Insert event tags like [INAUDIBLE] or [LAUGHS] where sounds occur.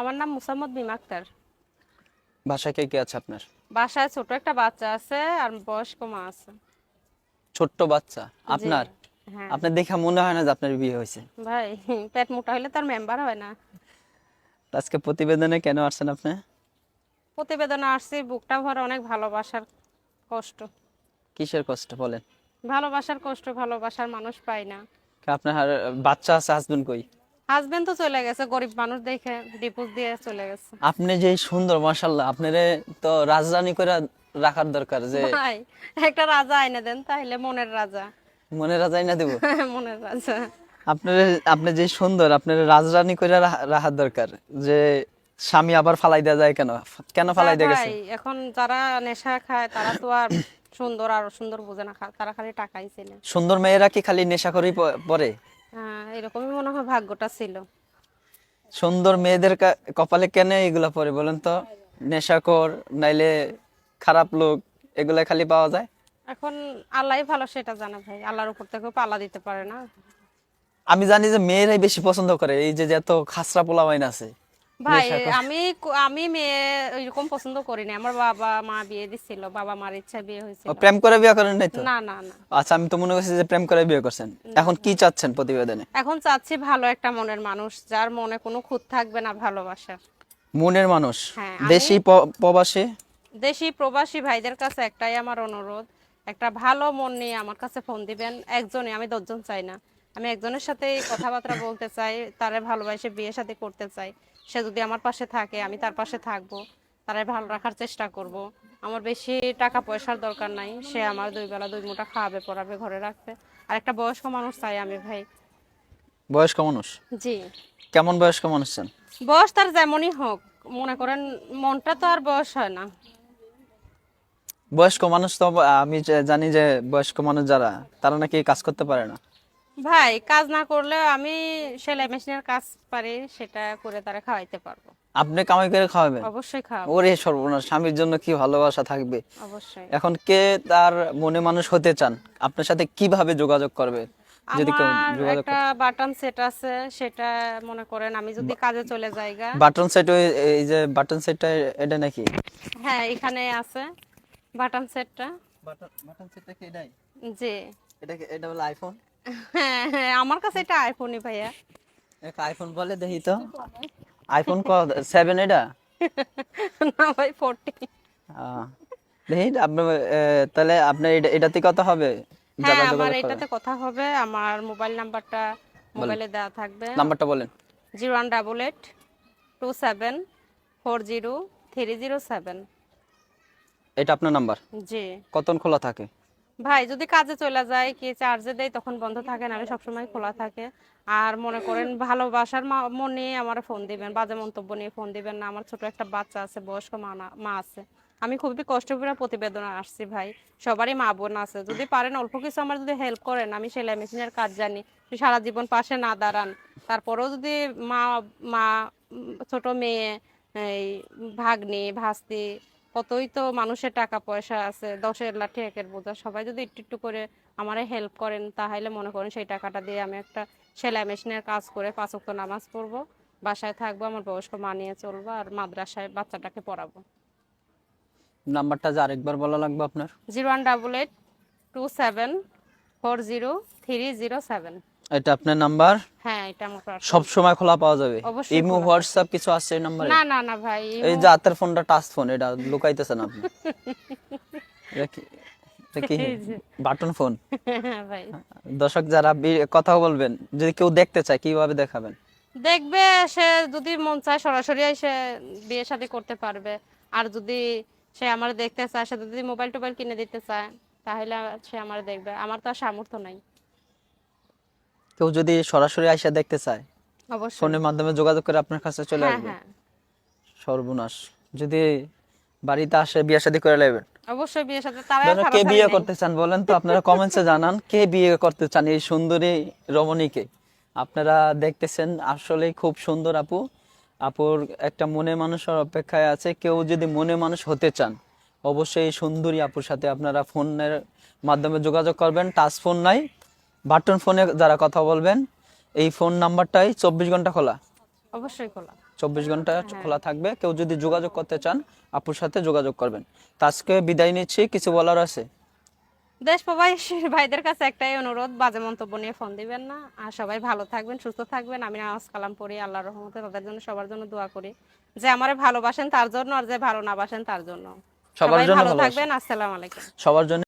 আমার নাম মুসাম্মদ বিমা আক্তার। বাসায় কে কে আছে আপনার? বাসায় ছোট একটা বাচ্চা আছে আর বয়স্ক মা আছে। ছোট্ট বাচ্চা? আপনার? হ্যাঁ। আপনার দেখে মনে হয় না যে আপনার বিয়ে হয়েছে। ভাই পেট মোটা হলে তার মেম্বার হয় না। আজকে প্রতিবেদনে কেন আসছেন আপনি? প্রতিবেদনে আসছি বুকটা ভরে অনেক ভালোবাসার কষ্ট। কিসের কষ্ট বলেন? ভালোবাসার কষ্ট ভালোবাসার মানুষ পাই না। আপনার বাচ্চা আছে হাজবেন্ড কই? হাজবেন্ড তো চলে গেছে গরিব মানুষ দেখে ডিপোজ দিয়ে চলে গেছে। আপনি যে সুন্দর মাশাল্লাহ আপনারে তো করে রাখার দরকার যে ভাই একটা রাজা আইনে দেন তাহলে মনের রাজা। মনে রাজাই না দেব? মনের রাজা। [LAUGHS] আপনার আপনি যে সুন্দর আপনার রাজরানী করে রাখা- রাখার দরকার যে স্বামী আবার ফালাই দেওয়া যায় কেন? কেন ফালাই দিয়ে গেছে? এখন যারা নেশা খায় তারা তো আর সুন্দর আর সুন্দর বোঝে না তারা খালি টাকাই চেনে। সুন্দর মেয়েরা কি খালি নেশা করেই পরে এরকমই মনে হয় ভাগ্যটা ছিল। সুন্দর মেয়েদের কপালে কেন এগুলা পরে বলেন তো? নেশাখোর নাইলে খারাপ লোক এগুলা খালি পাওয়া যায়? এখন আল্লাহ ভালো সেটা জানে ভাই আল্লাহর উপর থেকে পালা দিতে পারে না। আমি জানি যে মেয়েরাই বেশি পছন্দ করে এই যে এত খাসরা পোলা বাইন আছে। ভাই আমি আমি মেয়ে ওইরকম পছন্দ করি না। আমার বাবা মা বিয়ে দিছিল বাবা মার ইচ্ছা বিয়ে হয়েছিল। প্রেম করে বিয়ে করেন নাই তো? না না না। আচ্ছা আমি তো মনে করছি যে প্রেম করে বিয়ে করছেন। এখন কি চাচ্ছেন প্রতিবেদনে? এখন চাচ্ছি ভালো একটা মনের মানুষ যার মনে কোনো খুঁত থাকবে না ভালোবাসার। মনের মানুষ? হ্যাঁ, দেশি প্রবাসী? দেশি প্রবাসী ভাইদের কাছে একটাই আমার অনুরোধ একটা ভালো মন নিয়ে আমার কাছে ফোন দিবেন। একজনে আমি দশজন চাই না। আমি একজনের সাথে কথাবার্তা বলতে চাই তারে ভালোবাসে বিয়ে সাথে করতে চাই। সে যদি আমার পাশে থাকে আমি তার পাশে থাকব তারাই ভালো রাখার চেষ্টা করব। আমার বেশি টাকা পয়সার দরকার নাই সে আমার দুই বেলা দুই মুঠা খাওয়াবে পড়াবে ঘরে রাখবে। আর একটা বয়স্ক মানুষ চাই আমি ভাই। বয়স্ক মানুষ? জি। কেমন বয়স্ক মানুষ চান? বয়স তার যেমনই হোক মনে করেন মনটা তো আর বয়স হয় না। বয়স্ক মানুষ তো আমি যে- জানি যে বয়স্ক মানুষ যারা তারা নাকি কাজ করতে পারে না। ভাই কাজ না করলে আমি সেলাই মেশিনের কাজ পারি সেটা করে তারা খাওয়াইতে পারব। আপনি কামাই করে খাওয়াবেন? অবশ্যই খাওয়াবো। ওরে সর্বনাশ স্বামীর জন্য কি ভালোবাসা থাকবে? অবশ্যই। এখন কে তার মনে মানুষ হতে চান? আপনার সাথে কীভাবে যোগাযোগ করবে? যদি কেউ আমার যোগাযোগ একটা বাটন সেট আছে সেটা মনে করেন আমি যদি কাজে চলে যাইগা বাটন সেট এই যে বাটন সেটটা এটা নাকি? হ্যাঁ এখানে আছে বাটন সেটটা বাটন বাটন সেটটা কি এটাই? জি। এটা এটা হলো আইফোন হ্যাঁ আমার কাছে এটা আইফোনই ভাইয়া। এক আইফোন বলে দেখি তো। আইফোন ক সেভেন এটা? [LAUGHS] না ভাই ফোরটি আহ, দেখি আপনি তাহলে আপনার এটা এটাতে কত হবে? হ্যাঁ আমার এটাতে কথা হবে। আমার মোবাইল নাম্বারটা মোবাইলে দেওয়া থাকবে। নাম্বারটা বলেন। Zero one double eight two seven four zero three zero seven এটা আপনার নাম্বার জি। কতক্ষণ খোলা থাকে? ভাই, যদি কাজে চলে যায়, কি চার্জে দেয়, তখন বন্ধ থাকে নাহলে সবসময় খোলা থাকে। আর মনে করেন ভালোবাসার মন আমার ফোন দিবেন, বাজে মন্তব্য নিয়ে ফোন দিবেন না, আমার ছোট একটা বাচ্চা আছে, বয়স্ক মা আছে। আমি খুবই কষ্ট করে প্রতিবেদন আসছি ভাই, সবারই মা বোন আছে। যদি পারেন অল্প কিছু আমার যদি হেল্প করেন, আমি সেলাই মেশিনের কাজ জানি সারা জীবন পাশে না দাঁড়ান, তারপরেও যদি মা মা, ছোট মেয়ে, এই ভাগ্নি, ভাস্তি কতই তো মানুষের টাকা পয়সা আছে দশের লাঠি একের বোঝা। সবাই যদি একটু একটু করে আমারে হেল্প করেন তাহলে মনে করেন সেই টাকাটা দিয়ে আমি একটা সেলাই মেশিনের কাজ করে পাঁচ ওয়াক্ত নামাজ পড়ব বাসায় থাকব আমার বয়স্ক মানিয়ে চলবো আর মাদ্রাসায় বাচ্চাটাকে পড়াবো। নাম্বারটা যে আরেকবার বলা লাগবে আপনার? Zero one double eight two seven four zero three zero seven. এটা আপনার নাম্বার? হ্যাঁ এটা আমার সব সময় খোলা পাওয়া যাবে? ইমো হোয়াটসঅ্যাপ কিছু আছে এই নাম্বারে? না না না ভাই এই যে হাতের ফোনটা টাচ ফোন এটা লুকাইতেছেন আপনি। [LAUGHS] Button phone? [LAUGHS] হ্যাঁ দর্শক যারা কথা বলবেন যদি কেউ দেখতে চায় কীভাবে দেখাবেন? দেখবে সে যদি মন চায় সরাসরি এসে বিয়ে শাদী করতে পারবে। আর যদি সে আমার দেখতে চায় সে যদি মোবাইল টোবাইল কিনে দিতে চায় তাহলে সে আমার দেখবে। আমার তো আর সামর্থ্য নাই। কেউ যদি সরাসরি আইসা দেখতে চায় অবশ্যই। ফোনের মাধ্যমে যোগাযোগ করে আপনার কাছে চলে হ্যাঁ আসবে। হ্যাঁ। সর্বনাশ। যদি বাড়িতে আসে বিয়ে শাদী করে নেবেন। অবশ্যই বিয়ে সাথে তারা কে বিয়ে করতে চান বলেন তো আপনারা কমেন্টসে জানান কে বিয়ে করতে চান এই সুন্দরী রমণীকে। আপনারা দেখতেছেন আসলে খুব সুন্দর আপু। আপুর একটা মনে মানুষের অপেক্ষায় আছে কেউ যদি মনে মানুষ হতে চান অবশ্যই সুন্দরী আপুর সাথে আপনারা ফোনের মাধ্যমে যোগাযোগ করবেন। টাচ ফোন নাই বাটন ফোনে যারা কথা বলবেন এই ফোন নাম্বারটাই চব্বিশ ঘণ্টা খোলা। অবশ্যই খোলা। চব্বিশ ঘণ্টা খোলা থাকবে। কেউ যদি যোগাযোগ করতে চান আপুর সাথে যোগাযোগ করবেন। আজকে বিদায় নিচ্ছি। কিছু বলার আছে? দেশ প্রবাসী ভাইদের কাছে একটাই অনুরোধ বাজে মন্তব্য নিয়ে ফোন দিবেন না। আর সবাই ভালো থাকবেন সুস্থ থাকবেন। আমি নামাজ কালাম পড়ি আল্লাহর রহমতে তাদের জন্য সবার জন্য দোয়া করি। যে আমারে ভালোবাসেন তার জন্য আর যে ভালো না বাসেন তার জন্য। সবার জন্য ভালো থাকবেন। আসসালামু আলাইকুম। সবার জন্য